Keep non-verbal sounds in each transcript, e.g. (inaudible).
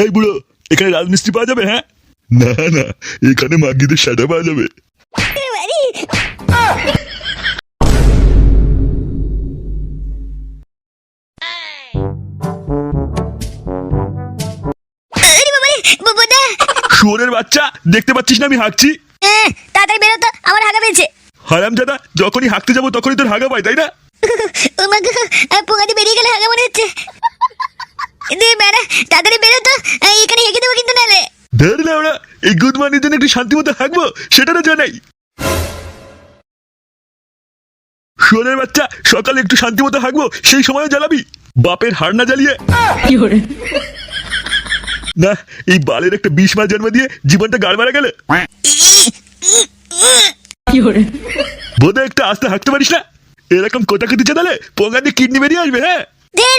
এই বুড়ো এখানে রাজমিস্ত্রি পাওয়া যাবে হ্যাঁ? না না এখানে মাগিদের সাটা পাওয়া যাবে। শুয়োরের বাচ্চা দেখতে পাচ্ছিস না আমি হাঁকছি? হ্যাঁ, তাড়াতাড়ি বেরো তো আমার হাগা পেয়েছে হারাম দাদা যখনই হাঁকতে যাব তখনই তোর হাগা পাই তাই না? পোঙাতে বেরিয়ে গেলে হাগা মনে হচ্ছে। দে বেড়া তাড়াতাড়ি বেরো তো এই, এখানে হেঁকে দেবো কিন্তু নালে ধর ওরা এই গুড মানির জন্য একটু শান্তি মতো হাঁকবো সেটা না জানাই শুয়োরের বাচ্চা সকালে একটু শান্তি মতো হাঁকবো সেই সময় জ্বালাবি বাপের হাড় না জ্বালিয়ে না এই বালের একটা বিষ মাস জন্ম দিয়ে জীবনটা গাড় মারা গেলে বোধহয় একটু আস্তে হাঁকতে পারিস না এরকম কোটাকুটি চালালে পোঙ্গা দিয়ে কিডনি বেরিয়ে আসবে হ্যাঁ দের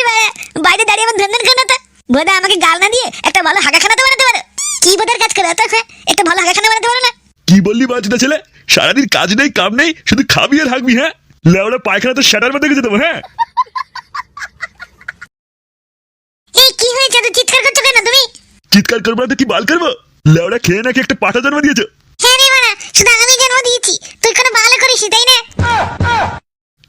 বাইরে দাঁড়িয়ে আমার ধন্দন খানা তো? বোধা আমাকে গাল না দিয়ে একটা ভালো হাগা খানাতে বানাতে পারো। কি বোধার কাজ করে তো হ্যাঁ? একটা ভালো হাগা খানা বানাতে পারো না? কি বললি বাজনা ছেলে? সারাদিন কাজ নেই কাম নেই শুধু খাবি আর হাঁকবি হ্যাঁ? লেওড়া পায়খানা তো সেটার মধ্যে গেছে দেবো হ্যাঁ? এই কি হয়েছে তো চিৎকার করছ কেন তুমি? চিৎকার করব তো কি বাল করব? লেওড়া খেয়ে নাকি একটা পাঠা জন্ম দিয়েছ। হ্যাঁ রে মানা শুধু আমি জন্ম দিয়েছি। তুই কোনো ভালো করিস তাই না?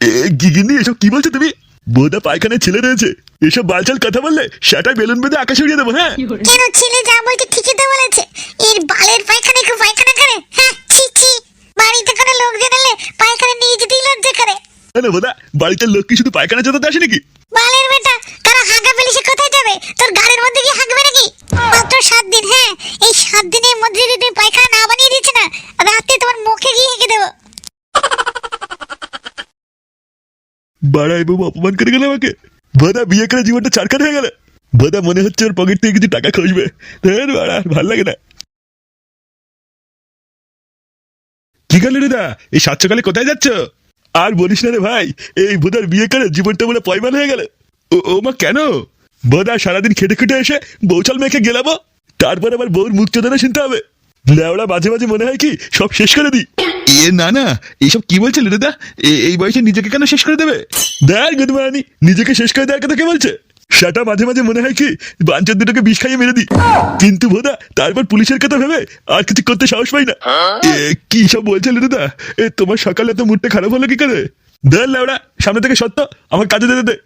এ গিগিনি এসব কি বলছো তুমি? বোধা পায়খানায় ছেলে রয়েছে। এসব বালচাল কথা বললে সেটাই বেলুন বেঁধে আকাশে উড়িয়ে দেবো হ্যাঁ? কেন ছেলে যা বলছে ঠিকই তো বলেছে। এর বালের পায়খানা কেউ পায়খানা করে হ্যাঁ? ছি ছি। বাড়িতে কোনো লোক জানালে পায়খানা নিয়ে যেতেই লজ্জা করে। না বোধা বাড়িতে লোক কি শুধু পায়খানা চাতাতে আসে নাকি? বালের বেটা কারও হাগা পেলে সে কোথায় যাবে? তোর গাড়ির মধ্যে কি হাগবে নাকি? মাত্র সাত দিন হ্যাঁ? এই সাত দিনের মধ্যে যদি তুমি পায়খানা না বানিয়ে দিচ্ছে না রাতে তোমার মুখে গিয়ে হেঁকে দেবো। বাড়াই বাবু অপমান করে গেল আমাকে। বোধা বিয়ে করে জীবনটা চারকার হয়ে গেল। বোধা মনে হচ্ছে ওর পকেট থেকে কিছু টাকা বাড়া, ভালো লাগে না। কি গেল রে দা? এই সাত সকালে কোথায় যাচ্ছ? আর বলিস না রে ভাই, এই বোধার বিয়ে করে জীবনটা বলে পয়মান হয়ে গেল। ও ও মা, কেন? বোধা সারাদিন খেটে খেটে এসে বৌচাল মেখে গেলাবো তারপর আবার বউর মুখ চোদনা শুনতে হবে। লেওড়া মাঝে মাঝে মনে হয় কি, সব শেষ করে দিই। এ না না এইসব কি বলছে দাদা এই বয়সে নিজেকে কেন শেষ করে দেবে? দেখ গুদমানি নিজেকে শেষ করে দেওয়ার কথা কে বলছে? সেটা মাঝে মাঝে মনে হয় কি বাঞ্চর দুটোকে বিষ খাইয়ে মেরে দিই। কিন্তু বোধা তারপর পুলিশের কথা ভেবে আর কিছু করতে সাহস পাই না। এ কি সব বলছে দাদা এ তোমার সকালে তো মুডটা খারাপ হলো কি করে? দেখ লেওড়া সামনে থেকে সত্য আমার কাজে যেতে দে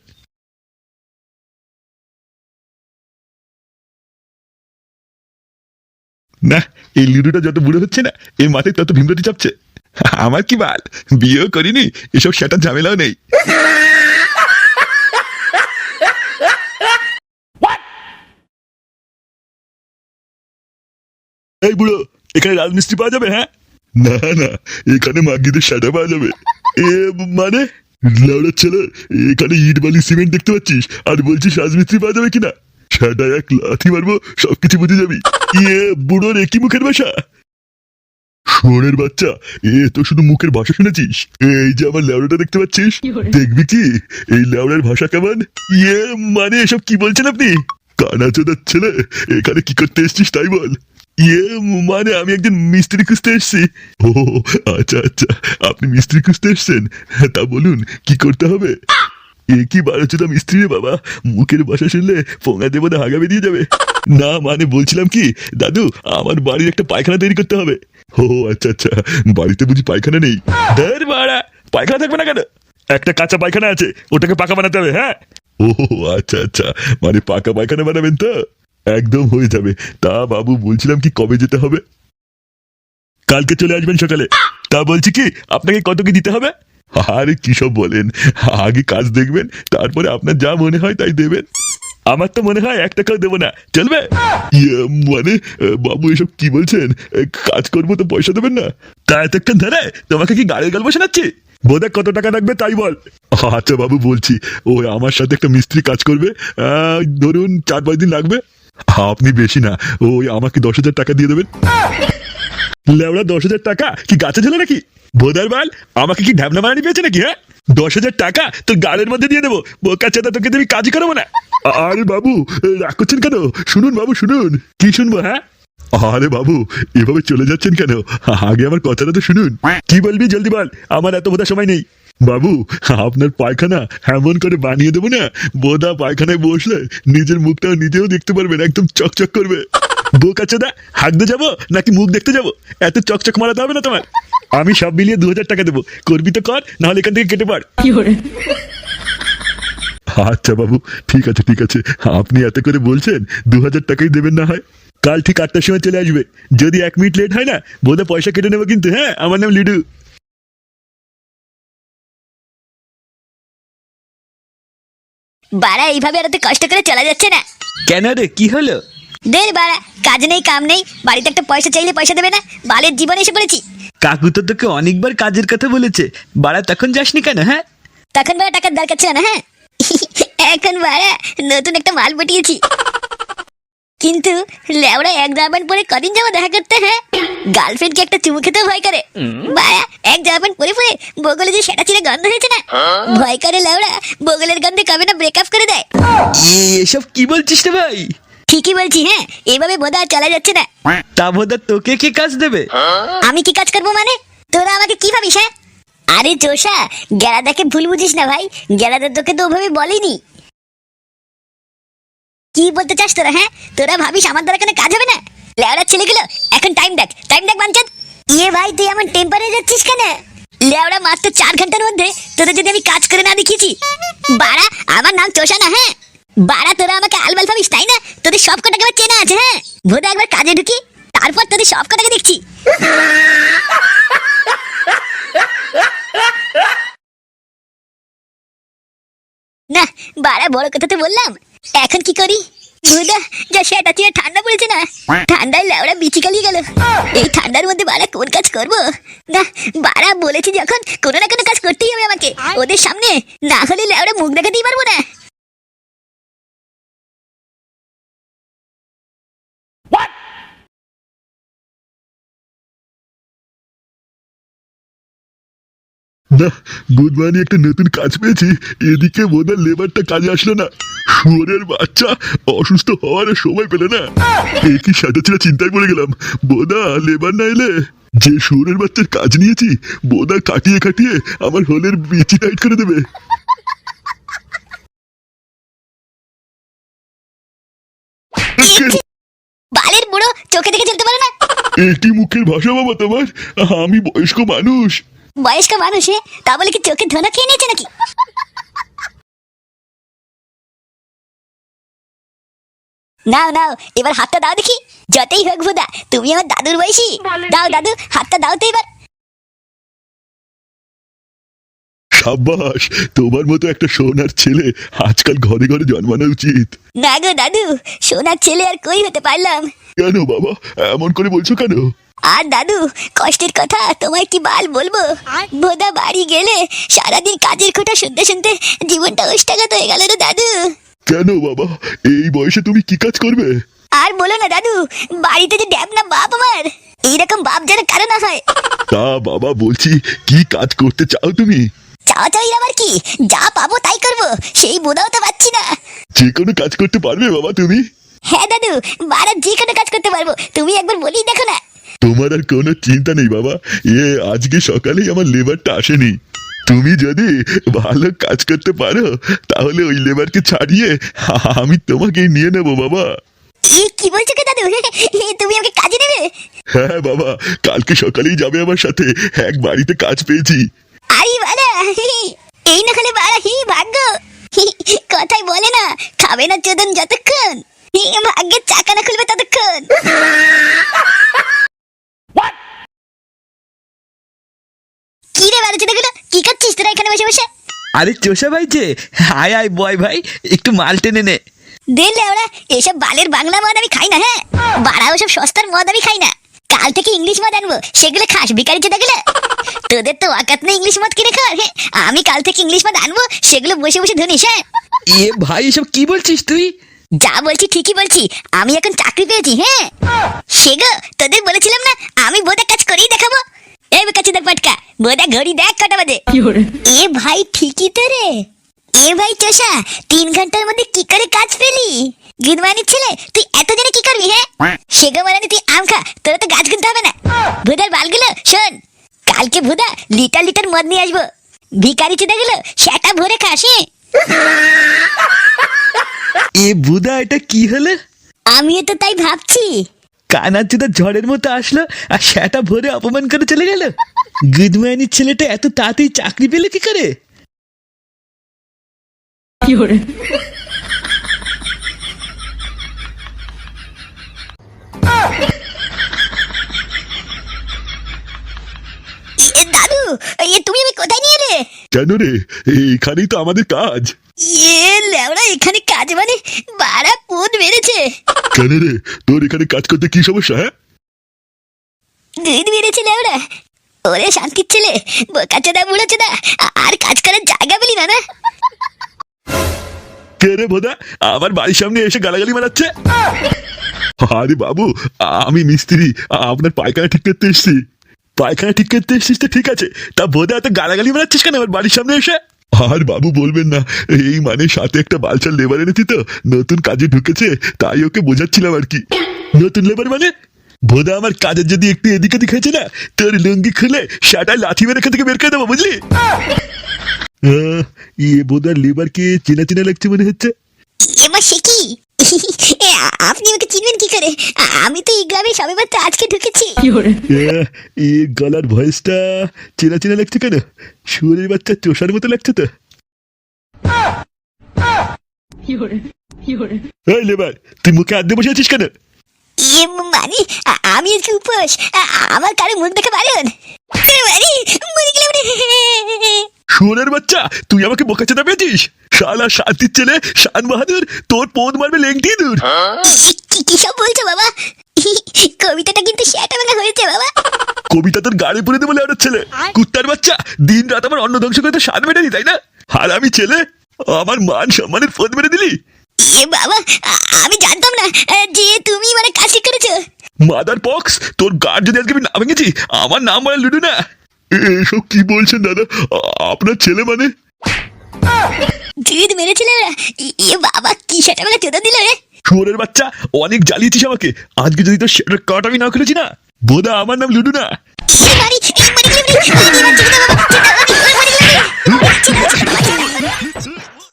না এই লিডুটা যত বুড়ো হচ্ছে না এর মাথায় তত ভীমরতি চাপছে। (laughs) আমার কি বাল? বিয়েও করিনি এসব সেটার ঝামেলাও নেই। এই বুড়ো এখানে রাজমিস্ত্রি পাওয়া যাবে হ্যাঁ? না না এখানে মাগিদের সাটা পাওয়া যাবে। এ মানে? লাউড়ার ছেলে এখানে ইট বালি সিমেন্ট দেখতে পাচ্ছিস? আর বলছিস রাজমিস্ত্রি পাওয়া যাবে কিনা? সেটা এক লাথি মারবো সবকিছু বুঝে যাবি। (laughs) ইয়ে বুড়োর একই মুখের ভাষা। শুয়োরের বাচ্চা এ তো শুধু মুখের ভাষা শুনেছিস? এই যে আমার লেওড়াটা দেখতে পাচ্ছিস? দেখবি কি? এই লেওড়ার ভাষা কেমন? ইয়ে মানে এসব কি বলছেন আপনি? কানা চোদার ছেলে এখানে কি করতে এসছিস তাই বল। ইয়ে মানে আমি একজন মিস্ত্রি খুঁজতে এসেছি। ও আচ্ছা আচ্ছা আপনি মিস্ত্রি খুঁজতে এসছেন। হ্যাঁ, তা বলুন কি করতে হবে? এ কি বারোচোদা মিস্ত্রি রে বাবা? মুখের ভাষা শুনলে পোঙা দেবো না হাগা বেরিয়ে যাবে। না মানে বলছিলাম কি, দাদু, আমার বাড়ির একটা পায়খানা তৈরি করতে হবে। ও আচ্ছা আচ্ছা বাড়িতে বুঝি পায়খানা নেই। ধর বাড়া পায়খানা থাকবে না কেন? একটা কাঁচা পায়খানা আছে, ওটাকে পাকা বানাতে হবে হ্যাঁ? ও আচ্ছা আচ্ছা মানে পাকা পায়খানা বানাবেন তো? একদম হয়ে যাবে। তা বাবু, বলছিলাম কি কবে যেতে হবে? কালকে চলে আসবেন সকালে। তা বলছি কি, আপনাকে কত কি দিতে হবে? আরে কি সব বলেন? আগে কাজ দেখবেন তারপরে আপনার যা মনে হয় তাই দেবেন। আমার তো মনে হয় এক টাকাও দেবো না। চলবে? ইয়ে, মানে বাবু এসব কি বলছেন? কাজ করব তো পয়সা দেবেন না? তা এত এতক্ষণ ধরে তোমাকে কি গাড়ির গল্প শোনাচ্ছি? বোধহয় কত টাকা লাগবে তাই বল। আচ্ছা বাবু বলছি ওই আমার সাথে একটা মিস্ত্রি কাজ করবে। ধরুন চার পাঁচ দিন লাগবে। আপনি বেশি না। ওই আমাকে দশ হাজার টাকা দিয়ে দেবেন। লেওড়া দশ হাজার টাকা? কি গাছে ছিল নাকি? বোধার বাল, আমাকে কি ঢ্যাবনা বানানি পেয়েছে নাকি হ্যাঁ? দশ হাজার টাকা তোর গাড়ির মধ্যে দিয়ে দেবো। বোকা চেতা তোকে তুমি কাজই করব না। আরে বাবু, রাগ করছেন কেন? শুনুন বাবু, শুনুন। কি শুনব হ্যাঁ? আরে বাবু, এভাবে চলে যাচ্ছেন কেন? আগে আমার কথাটা তো শুনুন। কি বলবি জলদি বল? আমার এত বোধা সময় নেই। বাবু আপনার পায়খানা এমন করে বানিয়ে দেবো না। বোদা পায়খানায় বসলে নিজের মুখটা নিজেও দেখতে পারবেন একদম চকচক করবে। বোক আছে দা হাঁকতে যাব নাকি মুখ দেখতে যাব? এত চকচক মারাতে হবে না তোমার। আমি সব মিলিয়ে দু হাজার টাকা দেবো। করবি তো কর নাহলে এখান থেকে কেটে পার। আচ্ছা বাবু ঠিক আছে ঠিক আছে। আপনি এত করে বলছেন দু হাজার টাকাই দেবেন না হয়। কাল ঠিক আটটার সময় চলে আসবে। যদি এক মিনিট লেট হয় না বোধ পয়সা কেটে নেব কিন্তু হ্যাঁ? আমার নাম লিডু। বাড়া এইভাবে আর কষ্ট করে চলা যাচ্ছে না। কেন রে কি হলো? দের বাড়া কাজ নেই কাম নেই বাড়িতে একটা পয়সা চাইলে পয়সা দেবে না বালের জীবনে এসে পড়েছি। কাকু তো তোকে অনেকবার কাজের কথা বলেছে। বাড়া তখন যাসনি কেন হ্যাঁ? তখন বাড়া টাকার দরকার ছিল না হ্যাঁ? (laughs) এখন বাড়া নতুন একটা মাল পটিয়েছি কিন্তু লেওড়া এক জামা পরে কদিন যাব দেখা করতে হ্যাঁ? গার্লফ্রেন্ডকে একটা চুমু খেতে ভয় করে। বাড়া এক জামা পরে পরে বগলে যে সেটা ছিঁড়ে গন্ধ হয়েছে না? ভয় করে লেওড়া বগলের গন্ধে কবে না ব্রেকআপ করে দেয়। এসব কি বলছিস রে ভাই? ঠিকই বলছি হ্যাঁ? এইভাবে বোধ আর চলা যাচ্ছে না। তা বোধা তোকে কি কাজ দেবে? আমি কি কাজ করব মানে? তোরা আমাকে কি ভাবিস হ্যাঁ? আরে চোষা গেলাদাকে ভুল বুঝিস না ভাই। গেলাদা তোকে তো ওভাবে বলেনি। কি বলতে চাস তোরা হ্যাঁ? তোরা ভাবিস আমার দ্বারা কোনো কাজ হবে না? লেওড়া ছেলেগুলো, এখন টাইম দেখ টাইম দেখ বাঞ্চাদ ইয়ে ভাই, তুই আমার টেম্পারে যাচ্ছিস কেন? লেওড়া মাত্র চার ঘণ্টার মধ্যে তোদের যদি আমি কাজ করে না দেখিয়েছি। বাড়া, আমার নাম চোষা না হ্যাঁ? বাড়া, তোরা আমাকে আলবাল ভাবিস, তাই না? তোদের সব কটাকে আমার চেনা আছে হ্যাঁ? ভোদা একবার কাজে ঢুকি, তারপর তোদের সব কটাকে দেখছি। না, বাড়া, বড় কথা তো বললাম। এখন কি করি? বুদা যা সেটা চেয়ে ঠান্ডা পড়েছে না। ঠান্ডায় লেওড়া বিচি কালিয়ে গেল। এই ঠান্ডার মধ্যে বাড়া কোন কাজ করব? না বাড়া বলেছি যখন কোনো না কোনো কাজ করতেই হবে আমাকে। ওদের সামনে না হলে লেওড়া মুখ দেখাতেই পারব না। না একটা নতুন কাজ পেয়েছি। এদিকে বোধহয় লেবারটা কাজে আসলো না। শুয়োরের বাচ্চা অসুস্থ হওয়ার সময় পেলে না। কি চিন্তায় পড়ে গেলাম। বোদা লেবার না এলে যে শুয়োরের বাচ্চার কাজ নিয়েছি বোদা কাটিয়ে কাটিয়ে আমার হোলের বিচি টাইট করে দেবে। বালের বুড়ো চোখে দেখে চলতে পারে না। একটি মুখের ভাষা বাবা তোমার। আমি বয়স্ক মানুষ। বয়স্ক মানুষ তা বলে কি চোখে ধনা খেয়ে নিয়েছে নাকি? নাও নাও এবার হাতটা দাও দেখি। যতই হোক ভুদা তুমি আমার দাদুর বয়সী। দাও দাদু হাতটা দাও তো এবার। সাব্বাস তোমার মতো একটা সোনার ছেলে আজকাল ঘরে ঘরে জন্মানো উচিত। না গো দাদু সোনার ছেলে আর কই হতে পারলাম? কেন বাবা এমন করে বলছো কেন? আর দাদু কষ্টের কথা তোমায় কি বাল বলব? বোধা বাড়ি গেলে সারাদিন কাজের খোটা শুনতে শুনতে জীবনটা ওষ্ঠাগত হয়ে গেল রে দাদু। কেন বাবা? এই বয়সে তুমি কি কাজ করবে? আর বলো না দাদু বাড়িতে যে ড্যাব না বাপ আমার এইরকম বাপ যেন কারও না হয়। তা বাবা বলছি কি কাজ করতে চাও তুমি? চাওয়া চাই আবার কি যা পাবো তাই করব সেই বোধাও তো পাচ্ছি না। যে কোনো কাজ করতে পারবে বাবা তুমি? হ্যাঁ দাদু বারা যে কোনো কাজ করতে পারব তুমি একবার বলেই দেখো না। তোমার আর কোনো চিন্তা নেই বাবা। এ আজকে সকালেই আমার লেবারটা আসেনি। তুমি যদি ভালো কাজ করতে পারো তাহলে ওই লেবারকে ছাড়িয়ে আমি তোমাকে নিয়ে নেব বাবা। কি বলছো দাদু? তুমি আমাকে কাজে নেবে হ্যাঁ বাবা। কালকে সকালেই যাবে আমার সাথে। এক বাড়িতে কাজ পেয়েছি। আই বাড়া এই না হলে বাড়া হি ভাগ্য। কথাই বলে না খাবে না চোদন যতক্ষণ। ভাগ্যের চাকা না খুলবে ততক্ষণ। কি রে বাড়া চোদাগুলো কি করছিস তোরা এখানে বসে বসে? আরে চোষা ভাই যে আয় আয় বয় ভাই একটু মাল টেনে নে। দিলে ওরা এসব বালের বাংলা মদ আমি খাই না হ্যাঁ? বাড়া ওসব সস্তার মদ আমি খাই না। কাল থেকে ইংলিশ মদ আনব সেগুলো খাস বিকারি তোদের তো ওয়াকাত নেই ইংলিশ মদ কিনে খাওয়ার হ্যাঁ? আমি কাল থেকে ইংলিশ মদ আনব সেগুলো বসে বসে ধনিস হ্যাঁ? এ ভাই এসব কি বলছিস তুই? যা বলছি ঠিকই বলছি আমি এখন চাকরি পেয়েছি হ্যাঁ? সে গো তোদের বলেছিলাম না আমি বোধা কাজ করেই দেখাবো। এই দেখ পাটকা। বোধা ঘড়ি দেখ কটা বাজে। এ ভাই ঠিকই তো রে। এ ভাই চোষা তিন ঘণ্টার মধ্যে কি করে কাজ পেলি? গুদমানির ছেলে তুই এত জনে কি করবি হ্যাঁ? সেগো মানে তুই আম খা তোরা তো গাছ কিনতে হবে না। ভুদার বালগুলো শোন কালকে ভুদা লিটার লিটার মদ নিয়ে আসব। ভিকারি চুদা গেলো সেটা ভরে খাস হ্যাঁ? এ বুদা এটা কি হলো? আমিও তো তাই ভাবছি। কানার চুদা ঝড়ের মতো আসলো আর সেটা ভরে অপমান করে চলে গেল। গুদমানির ছেলেটা এত তাড়াতাড়ি চাকরি পেলে কি করে? দাদু এ তুমি আমি কোথায় নিয়ে এলে? কেন রে? এইখানেই তো আমাদের কাজ। এ লেওড়া এখানে কাজ মানে বাড়া পুত বেড়েছে। কেন রে? তোর এখানে কাজ করতে কি সমস্যা হ্যাঁ? দুধ বেড়েছে লেওড়া ওরে শান্তির ছেলে বোকা চোদা বুড়ো চোদা আর কাজ করার জায়গা পেলি না না? কে রে বোধা আমার বাড়ির সামনে এসে গালাগালি মারাচ্ছে? আরে বাবু আমি মিস্ত্রি আপনার পায়খানা ঠিক করতে এসছি। পায়খানা ঠিক করতে এসছিস তো ঠিক আছে। তা বোধা এত গালাগালি মারাচ্ছিস কেন আমার বাড়ির সামনে এসে? আর বাবু বলবেন না, এই মানে সাথে একটা বালচাল লেবার এনেছি তো, নতুন কাজে ঢুকেছে, তাই ওকে বোঝাচ্ছিলাম আর কি। নতুন লেবার মানে? বোধা আমার কাজের যদি একটু এদিক ওদিক হয়েছে না, তোর লুঙ্গি খুলে সেটা লাথি মেরে থেকে বের করে দেবো, বুঝলি? ইয়ে লেবার কে চেনা চেনা লাগছে মনে হচ্ছে। এবার সে কি? এ, আপনি ওকে চিনবেন কি করে? আ- আমি তো এই গ্রামে সবে মাত্র আজকে ঢুকেছি। এই গলার ভয়েসটা চেনা চেনা লাগছে কেন? শুয়োরের বাচ্চা চোষার মতো লাগছে তো। এই লেবার তুই মুখে আদ্যে বসে আছিস কেন? মানে আ- আমি আজকে উপোস। আ- আমার কারও মুখ দেখে পারেন মানে মরে গেলাম রে। শুয়োরের বাচ্চা তুই আমাকে বোকা চেতা পেয়েছিস? শালা শান্তির ছেলে শান বাহাদুর তোর পোদ মারবে লেংটি দূর। কি সব বলছো বাবা? কবিতাটা কিন্তু সেটা ভাঙা হয়েছে বাবা। কবিতা তোর গাড়ি পুরে দেবো লেওয়ার ছেলে। কুত্তার বাচ্চা দিন রাত আমার অন্ন ধ্বংস করে তো স্বাদ মেটালি তাই না? আর আমি ছেলে আমার মান সম্মানের ফোন মেরে দিলি? এ বাবা আমি জানতাম না যে তুমি মানে কাশি করেছ। মাদার পক্স তোর গার্ড যদি আজকে আমি না ভেঙেছি আমার নাম বলে লুডু না। এসব কি বলছেন দাদা আপনার ছেলে মানে ধীর মেরেছিল এ বাবা কি সেটা মানে কেঁদে দিল রে শুয়োরের বাচ্চা অনেক জ্বালিয়েছিস আমাকে আজকে যদি তো সেটার কাট আমি না খেলেছি না বোধা আমার নাম লুডু না মারি